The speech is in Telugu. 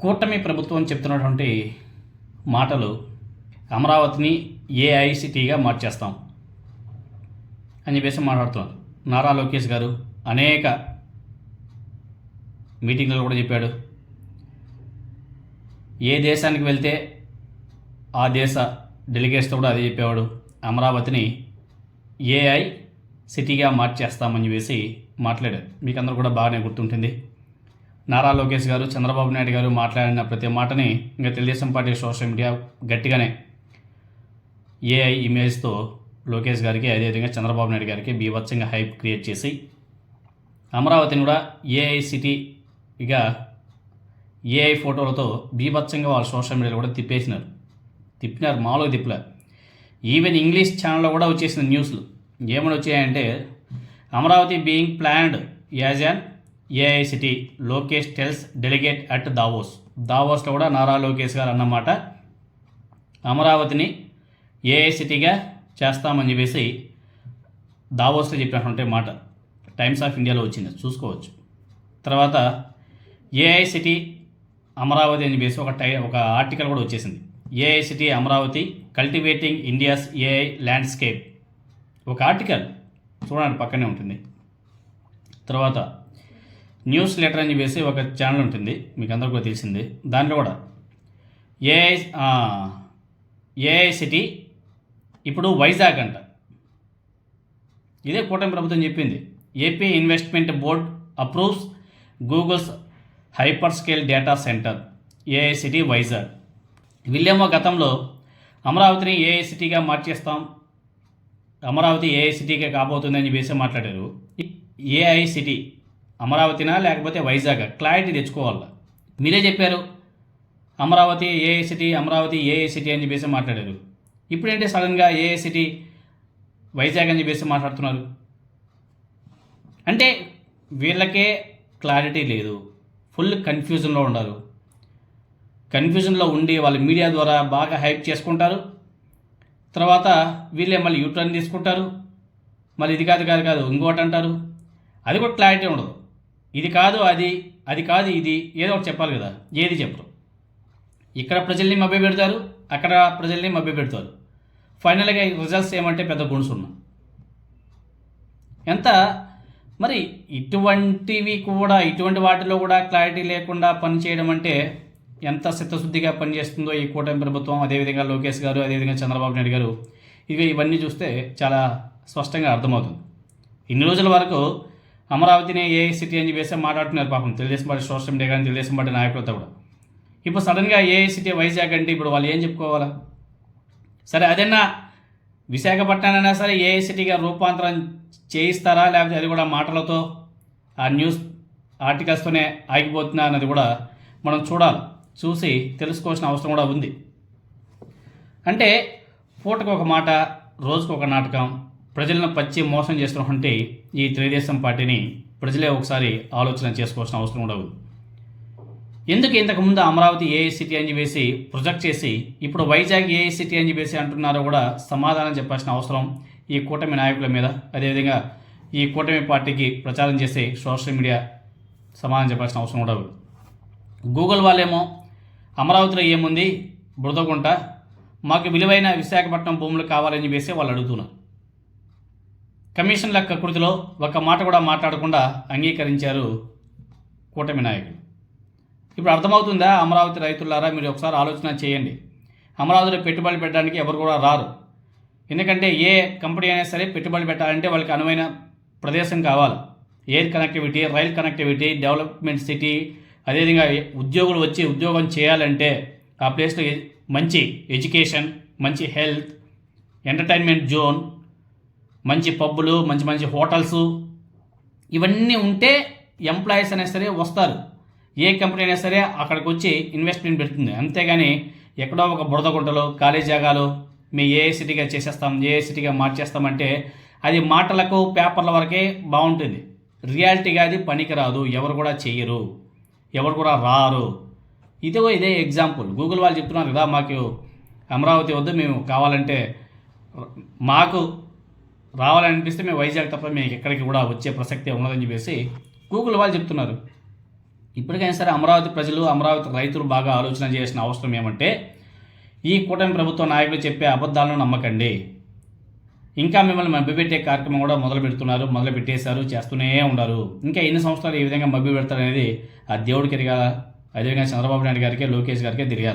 కూటమి ప్రభుత్వం చెప్తున్నటువంటి మాటలు అమరావతిని ఏఐసిటీగా మార్చేస్తాం అని చెప్పేసి మాట్లాడుతున్నారు నారా లోకేష్ గారు అనేక మీటింగ్లో కూడా చెప్పాడు. ఏ దేశానికి వెళ్తే ఆ దేశ డెలిగేట్స్తో కూడా అదే చెప్పేవాడు. అమరావతిని ఏఐ సిటీగా మార్చేస్తామని చెప్పేసి మాట్లాడారు మీకు అందరూ కూడా బాగానే గుర్తుంటుంది. నారా లోకేష్ గారు చంద్రబాబు నాయుడు గారు మాట్లాడిన ప్రతి మాటని ఇంకా తెలుగుదేశం పార్టీ సోషల్ మీడియా గట్టిగానే ఏఐ ఇమేజ్తో లోకేష్ గారికి అదేవిధంగా చంద్రబాబు నాయుడు గారికి బీభత్సంగా హైప్ క్రియేట్ చేసి అమరావతిని కూడా ఏఐ సిటీగా ఏఐ ఫోటోలతో బీభత్సంగా వాళ్ళు సోషల్ మీడియాలో కూడా తిప్పేసినారు. తిప్పినారు మామూలుగా తిప్పలేరు ఈవెన్ ఇంగ్లీష్ ఛానల్లో కూడా వచ్చేసిన న్యూస్లు ఏమని వచ్చాయంటే Amaravati being planned as an AI city Lokesh tells delegate at Davos. దావోస్లో కూడా నారా లోకేష్ గారు అన్నమాట. అమరావతిని ఏఐసిటీగా చేస్తామని చెప్పేసి దావోస్లో చెప్పినటువంటి మాట. టైమ్స్ ఆఫ్ ఇండియాలో వచ్చింది. చూసుకోవచ్చు. తర్వాత ఏఐసిటీ అమరావతి అని చెప్పేసి ఒక టై ఒక ఆర్టికల్ కూడా వచ్చేసింది. AI city Amaravati cultivating India's AI landscape. ఒక ఆర్టికల్ చూడండి పక్కనే ఉంటుంది. తర్వాత న్యూస్ లెటర్ అని చెప్పేసి ఒక ఛానల్ ఉంటుంది. మీకు అందరూ కూడా తెలిసింది. దాంట్లో కూడా ఏఐ ఏఐ సిటీ ఇప్పుడు వైజాగ్ అంట. ఇదే కూటమి ప్రభుత్వం చెప్పింది. AP investment board approves Google's hyperscale data centre AI city Vizag వీళ్ళేమో గతంలో అమరావతిని ఏఐసిటీగా మార్చేస్తాం అమరావతి ఏఐసిటీగా కాబోతుందని చెప్పేసి మాట్లాడారు. ఏఐసిటీ అమరావతినా లేకపోతే వైజాగ్? క్లారిటీ తెచ్చుకోవాలి? మీరే చెప్పారు. అమరావతి ఏఐసిటీ అమరావతి ఏఐసిటీ అని చెప్పేసి మాట్లాడారు. ఇప్పుడేంటి సడన్గా ఏఐసిటీ వైజాగ్ అని చెప్పేసి మాట్లాడుతున్నారు? అంటే వీళ్ళకే క్లారిటీ లేదు. ఫుల్ కన్ఫ్యూజన్లో ఉన్నారు కన్ఫ్యూజన్లో ఉండి వాళ్ళ మీడియా ద్వారా బాగా హైప్ చేసుకుంటారు. తర్వాత వీళ్ళే మళ్ళీ యూటర్న్ తీసుకుంటారు. మళ్ళీ ఇది కాదు కాదు కాదు ఇంకోటి అంటారు. అది కూడా క్లారిటీ ఉండదు. ఇది కాదు అది అది కాదు ఇది ఏదో ఒకటి చెప్పాలి కదా ఏది చెప్పరు. ఇక్కడ ప్రజల్ని మభ్య పెడతారు అక్కడ ప్రజల్ని మభ్య పెడతారు. ఫైనల్గా రిజల్ట్స్ ఏమంటే పెద్ద గుణసున్నా ఎంత? మరి ఇటువంటివి కూడా ఇటువంటి వాటిలో కూడా క్లారిటీ లేకుండా పనిచేయడం అంటే ఎంత చిత్తశుద్ధిగా పనిచేస్తుందో ఈ కూటమి ప్రభుత్వం అదేవిధంగా లోకేష్ గారు అదేవిధంగా చంద్రబాబు నాయుడు గారు ఇవి ఇవన్నీ చూస్తే చాలా స్పష్టంగా అర్థమవుతుంది. ఇన్ని రోజుల వరకు అమరావతిని ఏ సిటీ అని చెప్పేసి మాట్లాడుతున్నారు పాపం. తెలుగుదేశం పార్టీ సోషల్ మీడియా కానీ తెలుగుదేశం పార్టీ నాయకులతో కూడా. ఇప్పుడు సడన్గా ఏ సిటీ వైజాగ్ అంటే ఇప్పుడు వాళ్ళు ఏం చెప్పుకోవాలా? సరే అదన్నా విశాఖపట్నానైనా సరే ఏ సిటీగా రూపాంతరం చేయిస్తారా? లేకపోతే అది కూడా మాటలతో ఆ న్యూస్ ఆర్టికల్స్తోనే ఆగిపోతుందా అన్నది కూడా మనం చూడాలి. చూసి తెలుసుకోవాల్సిన అవసరం కూడా ఉంది. అంటే పూటకు ఒక మాట రోజుకు ఒక నాటకం ప్రజలను పచ్చి మోసం చేస్తున్నటువంటి ఈ తెలుగుదేశం పార్టీని ప్రజలే ఒకసారి ఆలోచన చేసుకోవాల్సిన అవసరం ఉండదు. ఎందుకు ఇంతకుముందు అమరావతి ఏఐసిటీ అని చెప్పేసి ప్రొజెక్ట్ చేసి ఇప్పుడు వైజాగ్ ఏఐసిటీ అని చెప్పేసి అంటున్నారో కూడా సమాధానం చెప్పాల్సిన అవసరం ఈ కూటమి నాయకుల మీద. అదేవిధంగా ఈ కూటమి పార్టీకి ప్రచారం చేసే సోషల్ మీడియా సమాధానం చెప్పాల్సిన అవసరం ఉండదు. గూగుల్ వాళ్ళేమో అమరావతిలో ఏముంది? బురదగుంట. మాకు విలువైన విశాఖపట్నం భూములు కావాలని చెప్పేసి వాళ్ళు అడుగుతున్నారు. కమిషన్ల కృతిలో ఒక మాట కూడా మాట్లాడకుండా అంగీకరించారు కూటమి నాయకులు. ఇప్పుడు అర్థమవుతుందా అమరావతి రైతులారా మీరు ఒకసారి ఆలోచన చేయండి. అమరావతిలో పెట్టుబడి పెట్టడానికి ఎవరు కూడా రారు. ఎందుకంటే ఏ కంపెనీ అయినా సరే పెట్టుబడి పెట్టాలంటే వాళ్ళకి అనువైన ప్రదేశం కావాలి. Air connectivity rail connectivity development city అదేవిధంగా ఉద్యోగులు వచ్చి ఉద్యోగం చేయాలంటే ఆ ప్లేస్లో మంచి ఎడ్యుకేషన్ మంచి హెల్త్ ఎంటర్టైన్మెంట్ జోన్ మంచి పబ్బులు మంచి మంచి హోటల్స్ ఇవన్నీ ఉంటే ఎంప్లాయీస్ అయినా సరే వస్తారు. ఏ కంపెనీ అయినా సరే అక్కడికి వచ్చి ఇన్వెస్ట్మెంట్ పెడుతుంది. అంతేగాని ఎక్కడో ఒక బురద గుంటలో ఖాళీ జాగాలో మీ ఏ సిటీగా చేసేస్తాం ఏ సిటీగా మార్చేస్తామంటే అది మాటలకు పేపర్ల వరకే బాగుంటుంది. రియాలిటీగా అది పనికిరాదు. ఎవరు కూడా చేయరు ఎవరు కూడా రారు. ఇదిగో ఇదే ఎగ్జాంపుల్. గూగుల్ వాళ్ళు చెప్తున్నారు కదా మాకు అమరావతి వద్దు మేము కావాలంటే మాకు రావాలనిపిస్తే మేము వైజాగ్ తప్ప మేము ఎక్కడికి కూడా వచ్చే ప్రసక్తే ఉండదని చెప్పేసి గూగుల్ వాళ్ళు చెప్తున్నారు. ఇప్పటికైనా సరే అమరావతి ప్రజలు అమరావతి రైతులు బాగా ఆలోచన చేసిన అవసరం ఏమంటే ఈ కూటమి ప్రభుత్వ నాయకులు చెప్పే అబద్ధాలను నమ్మకండి. ఇంకా మిమ్మల్ని మభ్యపెట్టే కార్యక్రమం కూడా మొదలు పెడుతున్నారు మొదలు పెట్టేశారు చేస్తూనే ఉన్నారు. ఇంకా ఎన్ని సంవత్సరాలు ఈ విధంగా మభ్య పెడతారనేది ఆ దేవుడికి ఎరగాల అదేవిధంగా చంద్రబాబు నాయుడు గారికి లోకేష్ గారికి తిరిగారు